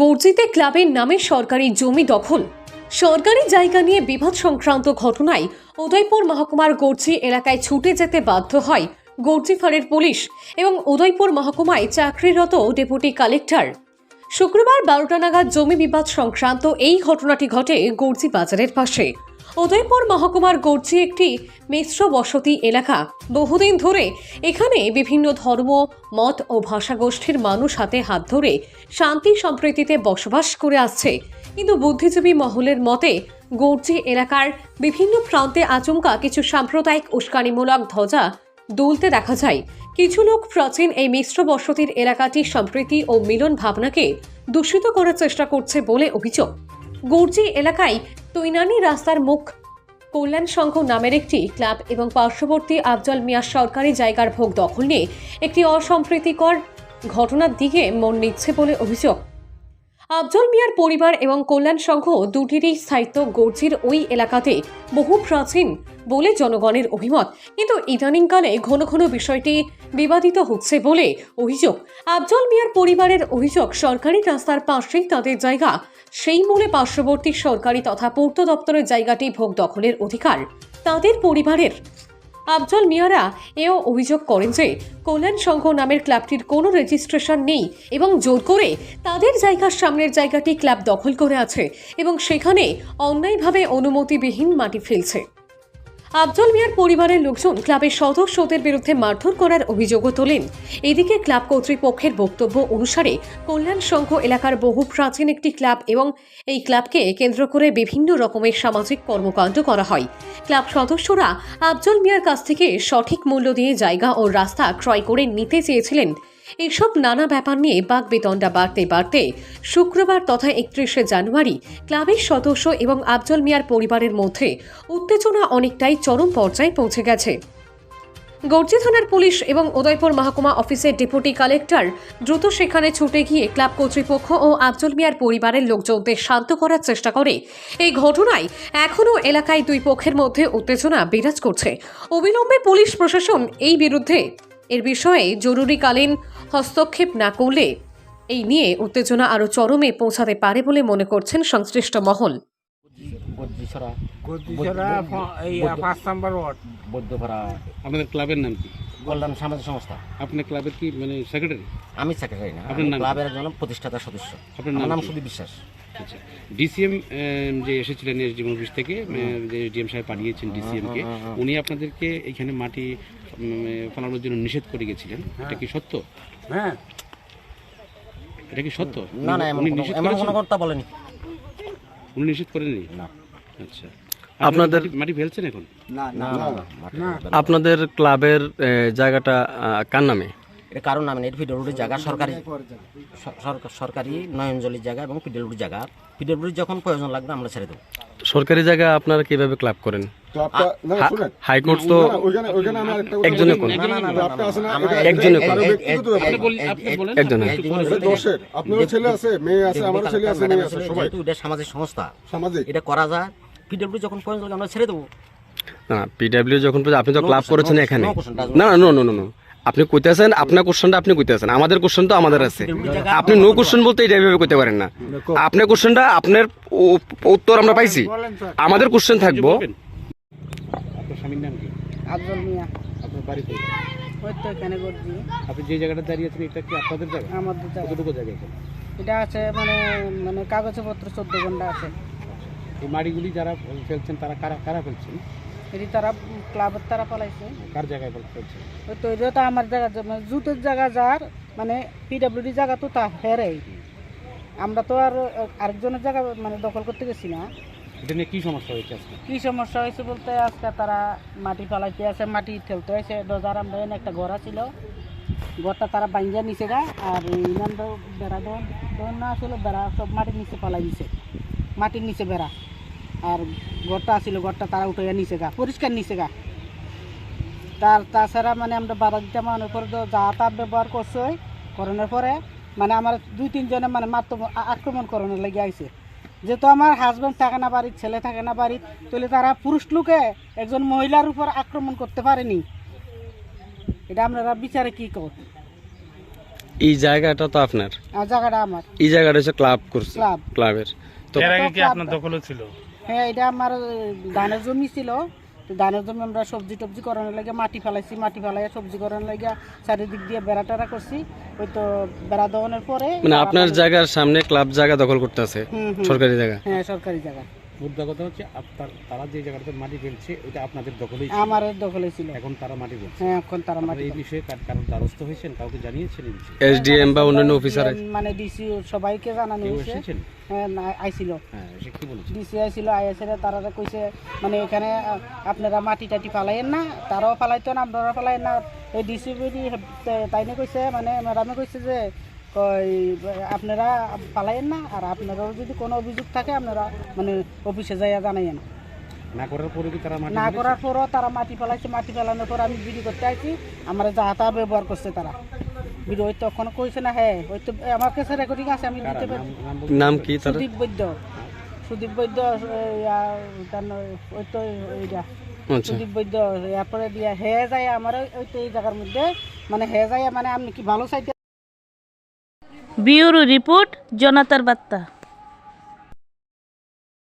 গর্জিতে ক্লাবের নামে সরকারি জমি দখল। সরকারি জায়গা নিয়ে বিবাদ সংক্রান্ত ঘটনায় উদয়পুর মহকুমার গর্জি এলাকায় ছুটে যেতে বাধ্য হয় গর্জি ফাঁড়ের পুলিশ এবং উদয়পুর মহকুমায় চাকরিরত ডেপুটি কালেক্টর। শুক্রবার বারোটা নাগাদ জমি বিবাদ সংক্রান্ত এই ঘটনাটি ঘটে গর্জি বাজারের পাশে। উদয়পুর মহকুমার গর্জি একটি মিশ্র বসতি এলাকা। বহুদিন ধরে এখানে বিভিন্ন ধর্ম, মত ও ভাষাগোষ্ঠীর মানুষ হাতে হাত ধরে শান্তি সম্প্রীতিতে বসবাস করে আসছে। কিন্তু বুদ্ধিজীবী মহলের মতে, গর্জি এলাকার বিভিন্ন প্রান্তে আচমকা কিছু সাম্প্রদায়িক উস্কানিমূলক ধ্বজা দুলতে দেখা যায়। কিছু লোক প্রাচীন এই মিশ্র বসতির এলাকাটির সম্প্রীতি ও মিলন ভাবনাকে দূষিত করার চেষ্টা করছে বলে অভিযোগ। গর্জি এলাকায় তৈনানি রাস্তার মুখ। কল্যাণ সংঘ নামের একটি ক্লাব এবং পার্শ্ববর্তী আফজল মিয়া সরকারি জায়গার ভোগ দখল নিয়ে একটি অসম্প্রীতিকর ঘটনার দিকে মন নিচ্ছে বলে অভিযোগ। আফজল মিয়ার পরিবার এবং কল্যাণ সংঘ দুটিরই স্থায়িত্ব গর্জির ওই এলাকাতে বহু প্রাচীন বলে জনগণের অভিমত। কিন্তু ইদানিংকালে ঘন ঘন বিষয়টি বিবাদিত হচ্ছে বলে অভিযোগ। আফজল মিয়ার পরিবারের অভিযোগ, সরকারি রাস্তার পাশেই তাদের জায়গা, সেই মূলে পার্শ্ববর্তী সরকারি তথা পূর্ত দপ্তরের জায়গাটি ভোগ দখলের অধিকার। তাদের পরিবারের আফজল মিয়ারা এও অভিযোগ করেন যে কল্যাণ সংঘ নামের ক্লাবটির কোনো রেজিস্ট্রেশন নেই এবং জোর করে তাদের জায়গার সামনের জায়গাটি ক্লাব দখল করে আছে এবং সেখানে অন্যায়ভাবে অনুমতিবিহীন মাটি ফেলছে। আফজল মিয়ার পরিবারের লোকজন ক্লাবের সদস্যদের বিরুদ্ধে মারধর করার অভিযোগও তোলেন। এদিকে ক্লাব কর্তৃপক্ষের বক্তব্য অনুসারে কল্যাণ সংঘ এলাকার বহু প্রাচীন একটি ক্লাব এবং এই ক্লাবকে কেন্দ্র করে বিভিন্ন রকমের সামাজিক কর্মকাণ্ড করা হয়। ক্লাব সদস্যরা আফজল মিয়ার কাছ থেকে সঠিক মূল্য দিয়ে জায়গা ও রাস্তা ক্রয় করে নিতে চেয়েছিলেন। এসব নানা ব্যাপার নিয়ে বাগবেতনটা বাড়তে বাড়তে শুক্রবার তথা একত্রিশে জানুয়ারি ক্লাবের সদস্য এবং আফজল মিয়ার পরিবারের মধ্যে উত্তেজনা অনেকটাই চরম পর্যায়ে পৌঁছে গেছে। গর্জি থানার পুলিশ এবং উদয়পুর মহকুমা অফিসের ডেপুটি কালেক্টর দ্রুত সেখানে ছুটে গিয়ে ক্লাব কর্তৃপক্ষ ও আফজল মিয়ার পরিবারের লোকজনদের শান্ত করার চেষ্টা করে। এই ঘটনায় এখনও এলাকায় দুই পক্ষের মধ্যে উত্তেজনা বিরাজ করছে। অবিলম্বে পুলিশ প্রশাসন এই বিরুদ্ধে এর বিষয়ে জরুরিকালীন হস্তক্ষেপ না করলে এই নিয়ে উত্তেজনা আরও চরমে পৌঁছাতে পারে বলে মনে করছেন সংশ্লিষ্ট মহল। বদ্রিছড়া গদিছড়া এই পাঁচ নাম্বার ওয়ার্ড। বৌদ্ধপাড়া আপনাদের ক্লাবের নাম কি? কল্যাণ সামাজিক সংস্থা। আপনার ক্লাবের কি মানে সেক্রেটারি আমি সেক্রেটারি না আপনার? ক্লাবের একজন প্রতিষ্ঠাতা সদস্য। আপনার আমার নাম নাম সুদীপ বিশ্বাস। আচ্ছা। ডিসিএম যে এসেছিলেন এসডিএম অফিস থেকে যে ডিএম সাহেব পাঠিয়েছেন ডিসিএম কে হুম, হুম। উনি আপনাদেরকে এখানে মাটি ফেলানোর জন্য নিষেধ করে গেছিলেন। এটা কি সত্য? হ্যাঁ। এটা কি সত্য? না না এমন উনি কোনো- নিষেধ করেন করেছেন? কোনো কথা বলেনি। উনি নিষেধ করেননি? না। আচ্ছা। আপনাদের- মাটি- ফেলছেন এখন? না না। আপনাদের ক্লাবের জায়গাটা কার নামে? এটা কারণ নামে এটা পিডব্লিউডির জায়গা সরকারি সরকারি নয়নজলির জায়গা এবং পিডব্লিউডির জায়গা। পিডব্লিউডির যখন প্রয়োজন লাগবে আমরা ছেড়ে দেবো। সরকারি জায়গা আপনারা কীভাবে ক্লাব করেন? হাইকোর্ট তো একজনে কোন? একজনে কোন? আপনি বল- আপনি বলেন। একজনে। এই এটা ছেলে আছে মেয়ে আছে আমারও ছেলে আছে মেয়ে আছে সবাই। এটা সামাজিক সংস্থা সামাজিক। এটা করা যায়। পিডব্লিউ যখন প্রয়োজন লাগে আমরা ছেড়ে দেবো। না পিডাব্লিউ যখন আপনি তো ক্লাব করেছেন এখানে। নো নো নো নো আপনি কইতেছেন আপনার কোশ্চেনটা আপনি কইতেছেন আমাদের কোশ্চেন তো আমাদের আছে। আপনি নো কোশ্চেন বলতে এটা এভাবে কইতে পারেন না। আপনার কোশ্চেনটা আপনার উত্তর আমরা পাইছি। আমাদের কোশ্চেন থাকব। বলবেন? আপনার স্বামীর নাম কি আফজল মিয়া। আপনার বাড়ি ওই তো এখানে করছি আপনি যে জায়গাটা দাঁড়িয়ে আছেন এটা কি আপনাদের জায়গা? আমাদের জায়গা। কতটুকু জায়গা এখানে? এটা আছে মানে মানে কাগজপত্র চোদ্দ ঘণ্টা আছে। এই মাড়িগুলি যারা ফেলছেন তারা কারা কারা ফেলছেন? এটি তারা ক্লাবের তারা পালাইছে। কার জায়গায় ওই তো এটা তো আমার জায়গা মানে জুতের জায়গা যার মানে পিডাব্লিউডি জায়গা তো তা হেরেই আমরা তো আর আরেকজনের জায়গা মানে দখল করতে গেছি না। এটা নিয়ে কি সমস্যা হয়েছে আজকে? কি সমস্যা হয়েছে বলতে আজকে তারা মাটি ফালাইতে আছে মাটি ঠেলতে হয়েছে ডোজার আমরা একটা ঘর ছিল ঘরটা তারা বাইঞ্জা নিচে গা আর ইমান বেড়া দেওয়ান না আসলে বেড়া সব মাটির নিচে পালাই দিছে। মাটির নিচে বেড়া আর ঘরটা আছিল ঘরটা তারা উঠে নিচে গা পরিষ্কার নিচে গা। তার তাছাড়া মানে আমরা বাধা দিতে মানে পরে তো যা তা ব্যবহার করছে করোনার পরে মানে আমার দুই তিনজনে মানে মাত্র আক্রমণ করানোর লেগে আইছে। যেহেতু আমার হাজব্যান্ড থাকে না বাড়ির ছেলে থাকে না বাড়ির তাহলে তারা পুরুষ লোকে একজন মহিলার উপর আক্রমণ করতে পারেনি। এটা আপনারা বিচারে কি কর? এই জায়গাটা তো আপনার। আর জায়গাটা আমার। এই জায়গাটা হচ্ছে ক্লাব করছে ক্লাব ক্লাবের তো আপনার দখল ছিল? হ্যাঁ এটা আমার ধানের জমি ছিল। তো ধানের জমি আমরা সবজি টবজি করানোর লাগে মাটি ফেলাইছি মাটি ফেলাই সবজি করানোর লাগে চারিদিক দিয়ে বেড়া টেরা করছি। ওই তো বেড়া দেওয়ানোর পরে মানে আপনার জায়গার সামনে ক্লাব জায়গা দখল করতেছে। সরকারি জায়গা? হ্যাঁ সরকারি জায়গা। মুদ্রা কথা হচ্ছে তারা যে জায়গাটাতে মাটি ফেলছে ওইটা আপনাদের দখলেই আমার দখলে ছিল। এখন তারা মাটি ফেলছে। হ্যাঁ এখন তারা মাটি এই বিষয়ে কার- কারোর দ্বারস্থ হয়েছেন? কাউকে জানিয়েছেন এসডিএম বা অন্যান্য অফিসার মানে ডিসি সবাইকে জানানো হয়েছে। হ্যাঁ আইছিল। হ্যাঁ সে কি বলেছে ডিসি আইছিল আইএসএর তারা কইছে মানে এখানে আপনারা মাটি টাটি ফালাইয়েন না তারাও ফালাইতো না আপনারা ফালাইয়েন না। এই ডিসি তাইনে কইছে মানে ম্যাডামে কইছে যে কই আপনারা ফালাইয়েন না আর আপনারাও যদি কোনো অভিযোগ থাকে আপনারা মানে অফিসে যাইয়া জানাইয়েন। না করার পরে তারা মাটি না করার পরও তারা মাটি ফেলাইছে মাটি ফেলানোর পর আমি বিড়ি করতে আইছি আমার যাহা তাহা ব্যবহার করছে তারা। বিড়ি ওই তখন কইছে না হ্যাঁ ওই তো আমার কাছে রেকর্ডিং আছে আমি দিতে পারি। নাম- কি সুদীপ বৈদ্য। সুদীপ বৈদ্য ওই তো এইটা। আচ্ছা। সুদীপ বৈদ্য এরপরে দিয়া হে যায় আমার ওই তো এই জায়গার মধ্যে মানে হে যায় মানে আপনি কি ভালো চাইতে ব্যুরো রিপোর্ট জনতার বার্তা।